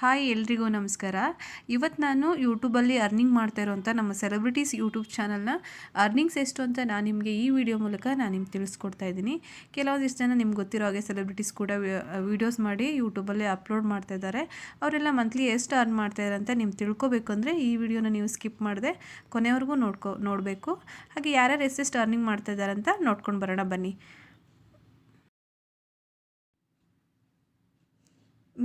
Hi ಎಲ್ರಿಗೂ ನಮಸ್ಕಾರ. ಇವತ್ತು ನಾನು ಯೂಟ್ಯೂಬಲ್ಲಿ ಅರ್ನಿಂಗ್ ಮಾಡ್ತಾ ಇರೋಂಥ ನಮ್ಮ ಸೆಲೆಬ್ರಿಟೀಸ್ ಯೂಟ್ಯೂಬ್ ಚಾನಲ್ನ ಅರ್ನಿಂಗ್ಸ್ ಎಷ್ಟು ಅಂತ ನಾನು ನಿಮಗೆ ಈ ವಿಡಿಯೋ ಮೂಲಕ ನಾನು ನಿಮ್ಗೆ ತಿಳಿಸ್ಕೊಡ್ತಾ ಇದ್ದೀನಿ. ಕೆಲವೊಂದಿಷ್ಟು ಜನ ನಿಮ್ಗೆ ಗೊತ್ತಿರೋ ಹಾಗೆ ಸೆಲೆಬ್ರಿಟೀಸ್ ಕೂಡ ವೀಡಿಯೋಸ್ ಮಾಡಿ ಯೂಟ್ಯೂಬಲ್ಲಿ ಅಪ್ಲೋಡ್ ಮಾಡ್ತಾ ಇದ್ದಾರೆ. ಅವರೆಲ್ಲ ಮಂತ್ಲಿ ಎಷ್ಟು ಅರ್ನ್ ಮಾಡ್ತಾ ಇದ್ದಾರೆ ಅಂತ ನಿಮ್ಗೆ ತಿಳ್ಕೊಬೇಕು ಅಂದರೆ ಈ ವಿಡಿಯೋನ ನೀವು ಸ್ಕಿಪ್ ಮಾಡದೆ ಕೊನೆವರೆಗೂ ನೋಡ್ಕೊ, ನೋಡಬೇಕು. ಹಾಗೆ ಯಾರ್ಯಾರು ಎಷ್ಟೆಷ್ಟು ಅರ್ನಿಂಗ್ ಮಾಡ್ತಾ ಇದ್ದಾರೆ ಅಂತ ನೋಡ್ಕೊಂಡು ಬರೋಣ ಬನ್ನಿ.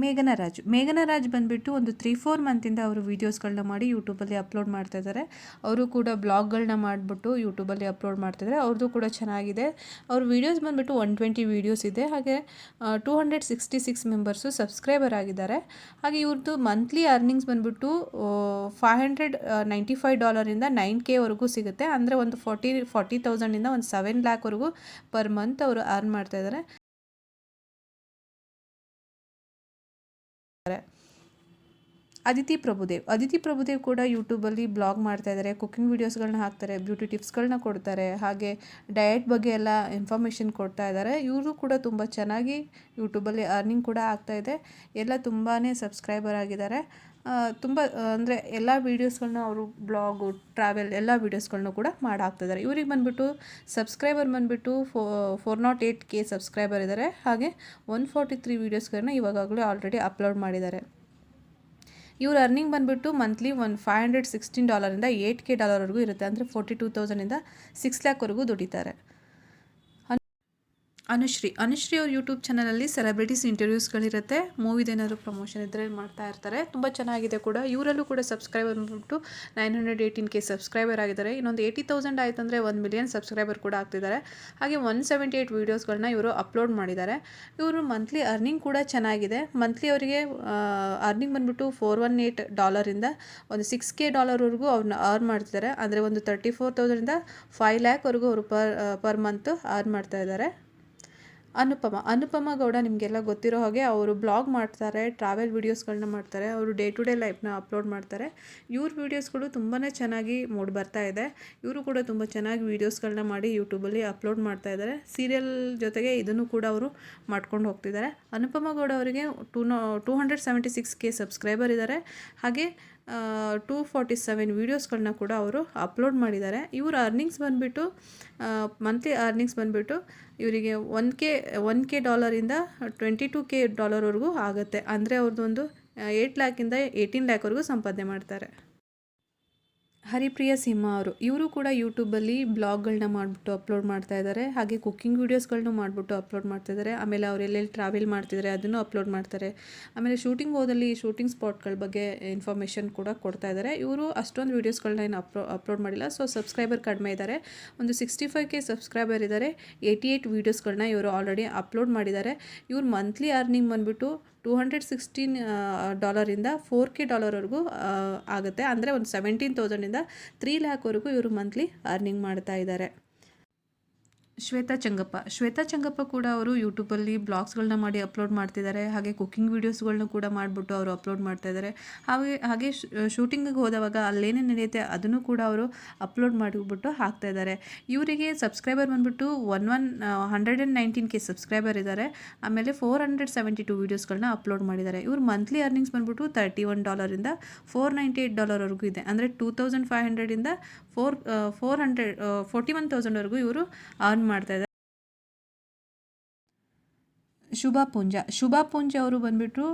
ಮೇಘನ ರಾಜ್. ಮೇಘನ ರಾಜ್ ಬಂದುಬಿಟ್ಟು ಒಂದು ತ್ರೀ ಫೋರ್ ಮಂತಿಂದ ಅವರು ವೀಡಿಯೋಸ್ಗಳನ್ನ ಮಾಡಿ ಯೂಟ್ಯೂಬಲ್ಲಿ ಅಪ್ಲೋಡ್ ಮಾಡ್ತಾ ಇದ್ದಾರೆ. ಅವರು ಕೂಡ ಬ್ಲಾಗ್ಗಳನ್ನ ಮಾಡಿಬಿಟ್ಟು ಯೂಟ್ಯೂಬಲ್ಲಿ ಅಪ್ಲೋಡ್ ಮಾಡ್ತಿದ್ದಾರೆ ಅವ್ರದ್ದು ಕೂಡ ಚೆನ್ನಾಗಿದೆ. ಅವ್ರ ವೀಡಿಯೋಸ್ ಬಂದುಬಿಟ್ಟು ಒನ್ ಟ್ವೆಂಟಿ ವೀಡಿಯೋಸ್ ಇದೆ. ಹಾಗೆ two hundred sixty six members subscriber ಆಗಿದ್ದಾರೆ. ಹಾಗೆ ಇವ್ರದ್ದು ಮಂತ್ಲಿ ಅರ್ನಿಂಗ್ಸ್ ಬಂದುಬಿಟ್ಟು ಫೈವ್ ಹಂಡ್ರೆಡ್ ನೈಂಟಿ ಫೈವ್ ಡಾಲರಿಂದ ನೈನ್ ಕೆವರೆಗೂ ಸಿಗುತ್ತೆ. ಅಂದರೆ ಒಂದು ಫಾರ್ಟಿ ಫಾರ್ಟಿ ತೌಸಂಡಿಂದ ಒಂದು ಸೆವೆನ್ ಲ್ಯಾಕ್ವರೆಗೂ ಪರ್ ಮಂತ್ ಅವರು ಅರ್ನ್ ಮಾಡ್ತಾ ಅದಿತಿ ಪ್ರಭುದೇವ್. ಅದಿತಿ ಪ್ರಭುದೇವ್ ಕೂಡ ಯೂಟ್ಯೂಬಲ್ಲಿ ಬ್ಲಾಗ್ ಮಾಡ್ತಾ ಇದ್ದಾರೆ ಕುಕ್ಕಿಂಗ್ ವೀಡಿಯೋಸ್ಗಳನ್ನ ಹಾಕ್ತಾರೆ ಬ್ಯೂಟಿ ಟಿಪ್ಸ್ಗಳನ್ನ ಕೊಡ್ತಾರೆ, ಹಾಗೆ ಡಯಟ್ ಬಗ್ಗೆ ಎಲ್ಲ ಇನ್ಫಾರ್ಮೇಷನ್ ಕೊಡ್ತಾ ಇದ್ದಾರೆ ಇವರು ಕೂಡ ತುಂಬ ಚೆನ್ನಾಗಿ ಯೂಟ್ಯೂಬಲ್ಲಿ ಅರ್ನಿಂಗ್ ಕೂಡ ಆಗ್ತಾ ಇದೆ. ಎಲ್ಲ ತುಂಬಾ ಸಬ್ಸ್ಕ್ರೈಬರ್ ಆಗಿದ್ದಾರೆ. ತುಂಬ ಅಂದರೆ ಎಲ್ಲ ವೀಡಿಯೋಸ್ಗಳನ್ನ ಅವರು ಬ್ಲಾಗು ಟ್ರಾವೆಲ್ ಎಲ್ಲ ವೀಡಿಯೋಸ್ಗಳನ್ನೂ ಕೂಡ ಮಾಡಾಕ್ತಿದ್ದಾರೆ ಇವ್ರಿಗೆ ಬಂದುಬಿಟ್ಟು ಸಬ್ಸ್ಕ್ರೈಬರ್ ಬಂದುಬಿಟ್ಟು four four naught eight K subscriber ಇದ್ದಾರೆ ಹಾಗೆ ಒನ್ ಫಾರ್ಟಿ ತ್ರೀ ವೀಡಿಯೋಸ್ಗಳನ್ನ ಇವಾಗಲೇ ಆಲ್ರೆಡಿ ಅಪ್ಲೋಡ್ ಮಾಡಿದ್ದಾರೆ ಇವ್ರ ಅರ್ನಿಂಗ್ ಬಂದುಬಿಟ್ಟು monthly one five hundred sixteen ಡಾಲರಿಂದ eight K ಡಾಲರ್ವರೆಗೂ ಇರುತ್ತೆ. ಅಂದರೆ ಫೋರ್ಟಿ ಟೂ ತೌಸಂಡಿಂದ ಸಿಕ್ಸ್ ಲ್ಯಾಕ್ವರೆಗೂ ದುಡಿತಾರೆ. ಅನುಶ್ರೀ. ಅನುಶ್ರೀ ಅವ್ರ ಯೂಟ್ಯೂಬ್ ಚಾನಲಲ್ಲಿ ಸೆಲೆಬ್ರಿಟೀಸ್ ಇಂಟರ್ವ್ಯೂಸ್ಗಳಿರುತ್ತೆ ಮೂವಿದೇನಾದ್ರು ಪ್ರಮೋಷನ್ ಇದ್ದರೆ ಮಾಡ್ತಾ ಇರ್ತಾರೆ. ತುಂಬ ಚೆನ್ನಾಗಿದೆ ಕೂಡ. ಇವರಲ್ಲೂ ಕೂಡ ಸಬ್ಸ್ಕ್ರೈಬರ್ ಬಂದ್ಬಿಟ್ಟು nine hundred eighteen K subscriber ಆಗಿದ್ದಾರೆ. ಇನ್ನೊಂದು ಏಯ್ಟಿ ತೌಸಂಡ್ ಆಯ್ತಂದರೆ ಒಂದು ಮಿಲಿಯನ್ ಸಬ್ಸ್ಕ್ರೈಬರ್ ಕೂಡ ಆಗ್ತಿದ್ದಾರೆ. ಹಾಗೆ ಒನ್ ಸೆವೆಂಟಿ ಏಯ್ಟ್ ವೀಡಿಯೋಸ್ಗಳನ್ನ ಇವರು ಅಪ್ಲೋಡ್ ಮಾಡಿದ್ದಾರೆ. ಇವರು ಮಂತ್ಲಿ ಅರ್ನಿಂಗ್ ಕೂಡ ಚೆನ್ನಾಗಿದೆ. ಮಂತ್ಲಿ ಅವರಿಗೆ ಅರ್ನಿಂಗ್ ಬಂದ್ಬಿಟ್ಟು ಫೋರ್ ಒನ್ ಏಯ್ಟ್ ಡಾಲರಿಂದ ಒಂದು ಸಿಕ್ಸ್ ಕೆ ಡಾಲರ್ವರೆಗೂ ಅವ್ರನ್ನ ಅರ್ನ್ ಮಾಡ್ತಿದ್ದಾರೆ. ಅಂದರೆ ಒಂದು ತರ್ಟಿ ಫೋರ್ ತೌಸಂಡಿಂದ ಫೈವ್ ಲ್ಯಾಕ್ವರೆಗೂ ಅವರು ಪರ್ ಪರ್ ಮಂತ್ ಅರ್ನ್ ಮಾಡ್ತಾ ಇದ್ದಾರೆ. ಅನುಪಮ. ಅನುಪಮ ಗೌಡ ನಿಮಗೆಲ್ಲ ಗೊತ್ತಿರೋ ಹಾಗೆ ಅವರು ಬ್ಲಾಗ್ ಮಾಡ್ತಾರೆ ಟ್ರಾವೆಲ್ ವೀಡಿಯೋಸ್ಗಳನ್ನ ಮಾಡ್ತಾರೆ, ಅವರು ಡೇ ಟು ಡೇ ಲೈಫ್ನ ಅಪ್ಲೋಡ್ ಮಾಡ್ತಾರೆ. ಇವ್ರ ವೀಡಿಯೋಸ್ಗಳು ತುಂಬಾ ಚೆನ್ನಾಗಿ ಮೂಡ್ ಬರ್ತಾ ಇದೆ. ಇವರು ಕೂಡ ತುಂಬ ಚೆನ್ನಾಗಿ ವೀಡಿಯೋಸ್ಗಳನ್ನ ಮಾಡಿ ಯೂಟ್ಯೂಬಲ್ಲಿ ಅಪ್ಲೋಡ್ ಮಾಡ್ತಾ ಇದ್ದಾರೆ ಸೀರಿಯಲ್ ಜೊತೆಗೆ ಇದನ್ನು ಕೂಡ ಅವರು ಮಾಡ್ಕೊಂಡು ಹೋಗ್ತಿದ್ದಾರೆ ಅನುಪಮ ಗೌಡ ಅವರಿಗೆ two no two hundred seventy six K subscriber ಇದ್ದಾರೆ ಹಾಗೆ ಟೂ ಫಾರ್ಟಿ ಸೆವೆನ್ ವೀಡಿಯೋಸ್ಗಳನ್ನ ಕೂಡ ಅವರು ಅಪ್ಲೋಡ್ ಮಾಡಿದ್ದಾರೆ. ಇವ್ರ ಅರ್ನಿಂಗ್ಸ್ ಬಂದುಬಿಟ್ಟು ಮಂತ್ಲಿ ಅರ್ನಿಂಗ್ಸ್ ಬಂದುಬಿಟ್ಟು ಇವರಿಗೆ ಒನ್ ಕೆ ಒನ್ ಕೆ ಡಾಲರಿಂದ ಟ್ವೆಂಟಿ ಟು ಕೆ ಡಾಲರ್ವರೆಗೂ ಆಗುತ್ತೆ. ಅಂದರೆ ಅವ್ರದ್ದೊಂದು ಏಯ್ಟ್ ಲ್ಯಾಕಿಂದ ಏಯ್ಟೀನ್ ಲ್ಯಾಕ್ವರೆಗೂ ಸಂಪಾದನೆ ಮಾಡ್ತಾರೆ. ಹರಿಪ್ರಿಯ ಸಿಂಹ ಅವರು, ಇವರು ಕೂಡ ಯೂಟ್ಯೂಬಲ್ಲಿ ಬ್ಲಾಗ್ಗಳನ್ನ ಮಾಡಿಬಿಟ್ಟು ಅಪ್ಲೋಡ್ ಮಾಡ್ತಾ ಇದ್ದಾರೆ ಹಾಗೆ ಕುಕ್ಕಿಂಗ್ ವೀಡಿಯೋಸ್ಗಳನ್ನು ಮಾಡಿಬಿಟ್ಟು ಅಪ್ಲೋಡ್ ಮಾಡ್ತಾ ಇದ್ದಾರೆ ಆಮೇಲೆ ಅವರು ಎಲ್ಲೆಲ್ಲಿ ಟ್ರಾವೆಲ್ ಮಾಡ್ತಿದ್ದಾರೆ ಅದನ್ನು ಅಪ್ಲೋಡ್ ಮಾಡ್ತಾರೆ. ಆಮೇಲೆ ಶೂಟಿಂಗ್ ಹೋದಲ್ಲಿ ಶೂಟಿಂಗ್ ಸ್ಪಾಟ್ಗಳ ಬಗ್ಗೆ ಇನ್ಫಾರ್ಮೇಷನ್ ಕೂಡ ಕೊಡ್ತಾ ಇದ್ದಾರೆ ಇವರು ಅಷ್ಟೊಂದು ವೀಡಿಯೋಸ್ಗಳನ್ನ ಏನು ಅಪ್ಲೋ ಅಪ್ಲೋಡ್ ಮಾಡಿಲ್ಲ. ಸೊ ಸಬ್ಸ್ಕ್ರೈಬರ್ ಕಡಿಮೆ ಇದ್ದಾರೆ ಒಂದು ಸಿಕ್ಸ್ಟಿ ಫೈವ್ ಕೆ ಸಬ್ಸ್ಕ್ರೈಬರ್ ಇದ್ದಾರೆ ಏಯ್ಟಿ ಏಯ್ಟ್ ವೀಡಿಯೋಸ್ಗಳನ್ನ ಇವರು ಆಲ್ರೆಡಿ ಅಪ್ಲೋಡ್ ಮಾಡಿದ್ದಾರೆ ಇವ್ರು ಮಂತ್ಲಿ ಅರ್ನಿಂಗ್ ಬಂದುಬಿಟ್ಟು ಟೂ ಹಂಡ್ರೆಡ್ ಸಿಕ್ಸ್ಟೀನ್ ಡಾಲರಿಂದ ಫೋರ್ ಕೆ ಡಾಲರ್ವರೆಗೂ ಆಗುತ್ತೆ. ಅಂದರೆ ಒಂದು ಸೆವೆಂಟೀನ್ ತೌಸಂಡಿಂದ ತ್ರೀ ಲ್ಯಾಕ್ವರೆಗೂ ಇವರು ಮಂತ್ಲಿ ಅರ್ನಿಂಗ್ ಮಾಡ್ತಾ ಇದ್ದಾರೆ. ಶ್ವೇತಾ ಚಂಗಪ್ಪ. ಶ್ವೇತಾ ಚಂಗಪ್ಪ ಕೂಡ ಅವರು ಯೂಟ್ಯೂಬಲ್ಲಿ ಬ್ಲಾಗ್ಸ್ಗಳನ್ನ ಮಾಡಿ ಅಪ್ಲೋಡ್ ಮಾಡ್ತಿದ್ದಾರೆ. ಹಾಗೆ ಕುಕ್ಕಿಂಗ್ ವೀಡಿಯೋಸ್ಗಳನ್ನ ಕೂಡ ಮಾಡಿಬಿಟ್ಟು ಅವರು ಅಪ್ಲೋಡ್ ಮಾಡ್ತಾ ಇದ್ದಾರೆ. ಹಾಗೆ ಹಾಗೆ ಶೂಟಿಂಗಿಗೆ ಹೋದಾಗ ಅಲ್ಲೇನೇ ನಡೆಯುತ್ತೆ ಅದನ್ನು ಕೂಡ ಅವರು ಅಪ್ಲೋಡ್ ಮಾಡಿಬಿಟ್ಟು ಹಾಕ್ತಾ ಇದ್ದಾರೆ. ಇವರಿಗೆ ಸಬ್ಸ್ಕ್ರೈಬರ್ ಬಂದುಬಿಟ್ಟು one one hundred and nineteen K subscriber ಇದ್ದಾರೆ. ಆಮೇಲೆ ಫೋರ್ ಹಂಡ್ರೆಡ್ ಸೆವೆಂಟಿ ಟು ವೀಡಿಯೋಸ್ಗಳನ್ನ ಅಪ್ಲೋಡ್ ಮಾಡಿದ್ದಾರೆ. ಇವರು ಮಂತ್ಲಿ ಅರ್ನಿಂಗ್ಸ್ ಬಂದುಬಿಟ್ಟು ತರ್ಟಿ ಒನ್ ಡಾಲರಿಂದ ಫೋರ್ ನೈಂಟಿ ಏಯ್ಟ್ ಡಾಲರ್ವರೆಗೂ ಇದೆ. ಅಂದರೆ two thousand five ಹಂಡ್ರೆಡಿಂದ four four hundred forty one ತೌಸಂಡ್ವರೆಗೂ ಇವರು ಅರ್ನ್ ಮಾಡ್ತಾ ಇದ್ದಾರೆ ಶುಭಾ ಪುಂಜ. ಶುಭಾ ಪುಂಜ ಅವರು ಬಂದುಬಿಟ್ಟು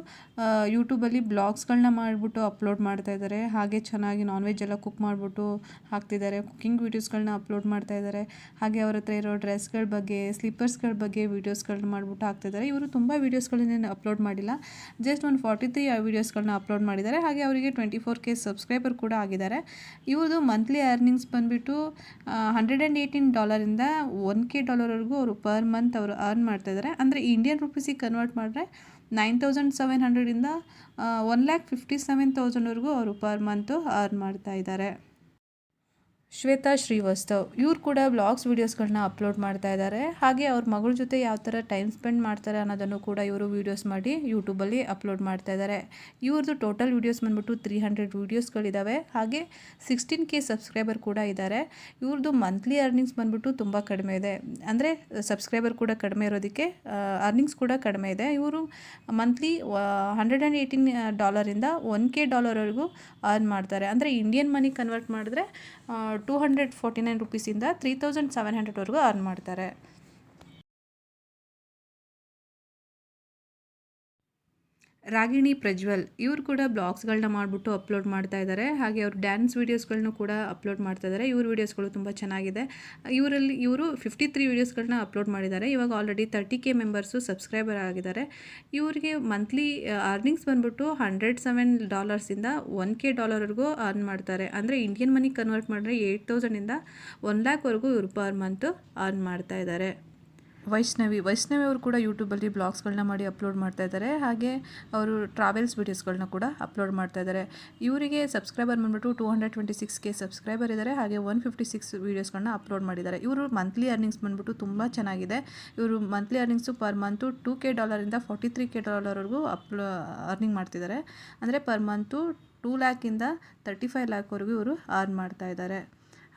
ಯೂಟ್ಯೂಬಲ್ಲಿ ಬ್ಲಾಗ್ಸ್ಗಳನ್ನ ಮಾಡಿಬಿಟ್ಟು ಅಪ್ಲೋಡ್ ಮಾಡ್ತಾ ಇದ್ದಾರೆ. ಹಾಗೆ ಚೆನ್ನಾಗಿ ನಾನ್ ವೆಜ್ ಎಲ್ಲ ಕುಕ್ ಮಾಡಿಬಿಟ್ಟು ಹಾಕ್ತಿದ್ದಾರೆ. ಕುಕ್ಕಿಂಗ್ ವೀಡಿಯೋಸ್ಗಳನ್ನ ಅಪ್ಲೋಡ್ ಮಾಡ್ತಾ ಇದ್ದಾರೆ. ಹಾಗೆ ಅವ್ರ ಹತ್ರ ಇರೋ ಡ್ರೆಸ್ಗಳ ಬಗ್ಗೆ ಸ್ಲೀಪರ್ಸ್ಗಳ ಬಗ್ಗೆ ವೀಡಿಯೋಸ್ಗಳನ್ನ ಮಾಡಿಬಿಟ್ಟು ಹಾಕ್ತಿದ್ದಾರೆ. ಇವರು ತುಂಬ ವೀಡಿಯೋಸ್ಗಳನ್ನೇನು ಅಪ್ಲೋಡ್ ಮಾಡಿಲ್ಲ. ಜಸ್ಟ್ ಒಂದು ಫಾರ್ಟಿ ತ್ರೀ ವೀಡಿಯೋಸ್ಗಳನ್ನ ಅಪ್ಲೋಡ್ ಮಾಡಿದ್ದಾರೆ. ಹಾಗೆ ಅವರಿಗೆ ಟ್ವೆಂಟಿ ಫೋರ್ ಕೆ ಸಬ್ಸ್ಕ್ರೈಬರ್ ಕೂಡ ಆಗಿದ್ದಾರೆ. ಇವ್ರದ್ದು ಮಂತ್ಲಿ ಅರ್ನಿಂಗ್ಸ್ ಬಂದುಬಿಟ್ಟು ಹಂಡ್ರೆಡ್ ಆ್ಯಂಡ್ ಏಯ್ಟೀನ್ ಡಾಲರಿಂದ ಒನ್ ಕೆ ಡಾಲರ್ವರೆಗೂ ಅವರು ಪರ್ ಮಂತ್ ಅವರು ಅರ್ನ್ ಮಾಡ್ತಾ ಇದ್ದಾರೆ. ಅಂದರೆ ಇಂಡಿಯನ್ ರುಪೀಸಿಗೆ ಕನ್ವರ್ಟ್ ಮಾಡಿದ್ರೆ ನೈನ್ ತೌಸಂಡ್ ಸೆವೆನ್ ಹಂಡ್ರೆಡಿಂದ ಒನ್ ಲ್ಯಾಕ್ ಫಿಫ್ಟಿ ಸೆವೆನ್ ತೌಸಂಡ್ವರೆಗೂ ಅವರು ಪರ್ ಮಂತು ಅರ್ನ್ ಮಾಡ್ತಾ ಇದ್ದಾರೆ. ಶ್ವೇತಾ ಶ್ರೀವಾಸ್ತವ್, ಇವ್ರು ಕೂಡ ಬ್ಲಾಗ್ಸ್ ವೀಡಿಯೋಸ್ಗಳನ್ನ ಅಪ್ಲೋಡ್ ಮಾಡ್ತಾ ಇದ್ದಾರೆ ಹಾಗೆ ಅವ್ರ ಮಗಳ ಜೊತೆ ಯಾವ ಥರ ಟೈಮ್ ಸ್ಪೆಂಡ್ ಮಾಡ್ತಾರೆ ಅನ್ನೋದನ್ನು ಕೂಡ ಇವರು ವೀಡಿಯೋಸ್ ಮಾಡಿ ಯೂಟ್ಯೂಬಲ್ಲಿ ಅಪ್ಲೋಡ್ ಮಾಡ್ತಾ ಇದ್ದಾರೆ ಇವ್ರದ್ದು ಟೋಟಲ್ ವೀಡಿಯೋಸ್ ಬಂದ್ಬಿಟ್ಟು ತ್ರೀ ಹಂಡ್ರೆಡ್ ವೀಡಿಯೋಸ್ಗಳಿದ್ದಾವೆ ಹಾಗೆ ಸಿಕ್ಸ್ಟೀನ್ ಕೆ ಸಬ್ಸ್ಕ್ರೈಬರ್ ಕೂಡ ಇದ್ದಾರೆ ಇವ್ರದ್ದು ಮಂತ್ಲಿ ಅರ್ನಿಂಗ್ಸ್ ಬಂದ್ಬಿಟ್ಟು ತುಂಬ ಕಡಿಮೆ ಇದೆ. ಅಂದರೆ ಸಬ್ಸ್ಕ್ರೈಬರ್ ಕೂಡ ಕಡಿಮೆ ಇರೋದಕ್ಕೆ ಅರ್ನಿಂಗ್ಸ್ ಕೂಡ ಕಡಿಮೆ ಇದೆ. ಇವರು ಮಂತ್ಲಿ ಹಂಡ್ರೆಡ್ ಆ್ಯಂಡ್ ಏಯ್ಟೀನ್ ಡಾಲರಿಂದ ಒನ್ ಕೆ ಡಾಲರ್ವರೆಗೂ ಅರ್ನ್ ಮಾಡ್ತಾರೆ. ಅಂದರೆ ಇಂಡಿಯನ್ ಮನಿ ಕನ್ವರ್ಟ್ ಮಾಡಿದ್ರೆ ಟೂ ಹಂಡ್ರೆಡ್ ಫೋರ್ಟಿ ನೈನ್ ರುಪೀಸಿಂದ ತ್ರೀ ತೌಸಂಡ್ ಸೆವೆನ್ ಹಂಡ್ರೆಡ್ವರೆಗೂ ಅರ್ನ್ ಮಾಡ್ತಾರೆ. ರಾಗಿಣಿ, ಪ್ರಜ್ವಲ್ ಇವರು ಕೂಡ ಬ್ಲಾಗ್ಸ್ಗಳನ್ನ ಮಾಡಿಬಿಟ್ಟು ಅಪ್ಲೋಡ್ ಮಾಡ್ತಾ ಇದ್ದಾರೆ ಹಾಗೆ ಅವರು ಡ್ಯಾನ್ಸ್ ವೀಡಿಯೋಸ್ಗಳನ್ನು ಕೂಡ ಅಪ್ಲೋಡ್ ಮಾಡ್ತಾ ಇದ್ದಾರೆ ಇವ್ರ ವೀಡಿಯೋಸ್ಗಳು ತುಂಬ ಚೆನ್ನಾಗಿದೆ. ಇವರಲ್ಲಿ ಇವರು ಫಿಫ್ಟಿ ತ್ರೀ ವೀಡಿಯೋಸ್ಗಳನ್ನ ಅಪ್ಲೋಡ್ ಮಾಡಿದ್ದಾರೆ ಇವಾಗ already thirty K members subscriber ಆಗಿದ್ದಾರೆ ಇವರಿಗೆ ಮಂತ್ಲಿ ಅರ್ನಿಂಗ್ಸ್ ಬಂದ್ಬಿಟ್ಟು ಹಂಡ್ರೆಡ್ ಸೆವೆನ್ ಡಾಲರ್ಸಿಂದ ಒನ್ ಕೆ ಡಾಲರ್ವರೆಗೂ ಅರ್ನ್ ಮಾಡ್ತಾರೆ. ಅಂದರೆ ಇಂಡಿಯನ್ ಮನಿ ಕನ್ವರ್ಟ್ ಮಾಡಿದ್ರೆ ಏಯ್ಟ್ ತೌಸಂಡಿಂದ ಒನ್ ಲ್ಯಾಕ್ವರೆಗೂ ಇವರು ಪರ್ ಮಂತು ಅರ್ನ್ ಮಾಡ್ತಾ ಇದ್ದಾರೆ ವೈಷ್ಣವಿ ವೈಷ್ಣವಿ ಅವರು ಕೂಡ ಯೂಟ್ಯೂಬಲ್ಲಿ ಬ್ಲಾಗ್ಸ್ಗಳನ್ನ ಮಾಡಿ ಅಪ್ಲೋಡ್ ಮಾಡ್ತಾ ಇದ್ದಾರೆ. ಹಾಗೆ ಅವರು ಟ್ರಾವೆಲ್ಸ್ ವೀಡಿಯೋಸ್ಗಳನ್ನ ಕೂಡ ಅಪ್ಲೋಡ್ ಮಾಡ್ತಾ ಇದ್ದಾರೆ. ಇವರಿಗೆ ಸಬ್ಸ್ಕ್ರೈಬರ್ ಬಂದ್ಬಿಟ್ಟು two hundred twenty six K subscriber ಇದ್ದಾರೆ. ಹಾಗೆ ಒನ್ ಫಿಫ್ಟಿ ಸಿಕ್ಸ್ ವೀಡಿಯೋಸ್ಗಳನ್ನ ಅಪ್ಲೋಡ್ ಮಾಡಿದ್ದಾರೆ. ಇವರು ಮಂತ್ಲಿ ಅರ್ನಿಂಗ್ಸ್ ಬಂದ್ಬಿಟ್ಟು ತುಂಬ ಚೆನ್ನಾಗಿದೆ. ಇವರು monthly earnings per month two K ಡಾಲರಿಂದ forty three K ಡಾಲರ್ವರೆಗೂ ಅಪ್ಲೋ, ಅರ್ನಿಂಗ್ ಮಾಡ್ತಿದ್ದಾರೆ. ಅಂದರೆ ಪರ್ ಮಂತು ಟೂ ಲ್ಯಾಕಿಂದ ತರ್ಟಿ ಫೈವ್ ಲ್ಯಾಕ್ವರೆಗೂ ಇವರು ಅರ್ನ್ ಮಾಡ್ತಾ ಇದ್ದಾರೆ.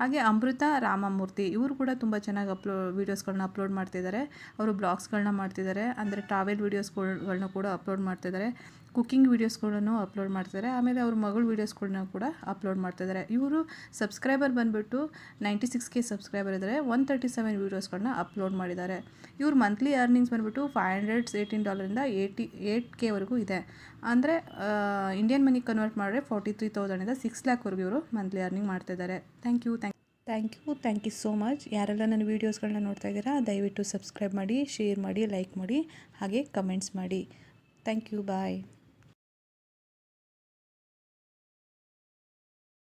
ಹಾಗೆ ಅಮೃತ, ರಾಮಮೂರ್ತಿ ಇವರು ಕೂಡ ತುಂಬ ಚೆನ್ನಾಗಿ ಅಪ್ಲೋ ವೀಡಿಯೋಸ್ಗಳನ್ನ ಅಪ್ಲೋಡ್ ಮಾಡ್ತಿದ್ದಾರೆ ಅವರು ಬ್ಲಾಗ್ಸ್ಗಳನ್ನ ಮಾಡ್ತಿದ್ದಾರೆ ಅಂದರೆ ಟ್ರಾವೆಲ್ ವೀಡಿಯೋಸ್ಗಳ್ನ ಕೂಡ ಅಪ್ಲೋಡ್ ಮಾಡ್ತಿದ್ದಾರೆ ಕುಕ್ಕಿಂಗ್ ವೀಡಿಯೋಸ್ಗಳನ್ನು ಅಪ್ಲೋಡ್ ಮಾಡ್ತಿದ್ದಾರೆ ಆಮೇಲೆ ಅವ್ರ ಮಗಳ ವೀಡಿಯೋಸ್ಗಳನ್ನ ಕೂಡ ಅಪ್ಲೋಡ್ ಮಾಡ್ತಿದ್ದಾರೆ ಇವರು ಸಬ್ಸ್ಕ್ರೈಬರ್ ಬಂದುಬಿಟ್ಟು ನೈಂಟಿ ಸಿಕ್ಸ್ ಕೆ ಸಬ್ಸ್ಕ್ರೈಬರ್ ಇದ್ದಾರೆ ಒನ್ ತರ್ಟಿ ಸೆವೆನ್ ವೀಡಿಯೋಸ್ಗಳನ್ನ ಅಪ್ಲೋಡ್ ಮಾಡಿದ್ದಾರೆ ಇವ್ರ ಮಂತ್ಲಿ ಅರ್ನಿಂಗ್ಸ್ ಬಂದುಬಿಟ್ಟು ಫೈವ್ ಹಂಡ್ರೆಡ್ಸ್ ಏಯ್ಟೀನ್ ಡಾಲರಿಂದ ಏಯ್ಟಿ ಏಯ್ಟ್ ಕೆವರೆಗೂ ಇದೆ. ಅಂದರೆ ಇಂಡಿಯನ್ ಮನಿ ಕನ್ವರ್ಟ್ ಮಾಡಿದ್ರೆ ಫಾರ್ಟಿ ತ್ರೀ ತೌಸಂಡಿಂದ ಸಿಕ್ಸ್ ಲ್ಯಾಕ್ವರೆಗೂ ಇವರು ಮಂತ್ಲಿ ಅರ್ನಿಂಗ್ ಮಾಡ್ತಿದ್ದಾರೆ thank you thank thank you thank you so much ಯಾರೆಲ್ಲ ನನ್ನ ವೀಡಿಯೋಸ್ಗಳನ್ನ ನೋಡ್ತಾ ಇದ್ದೀರಾ, ದಯವಿಟ್ಟು ಸಬ್ಸ್ಕ್ರೈಬ್ ಮಾಡಿ ಶೇರ್ ಮಾಡಿ ಲೈಕ್ ಮಾಡಿ, ಹಾಗೆ ಕಮೆಂಟ್ಸ್ ಮಾಡಿ. Thank you bye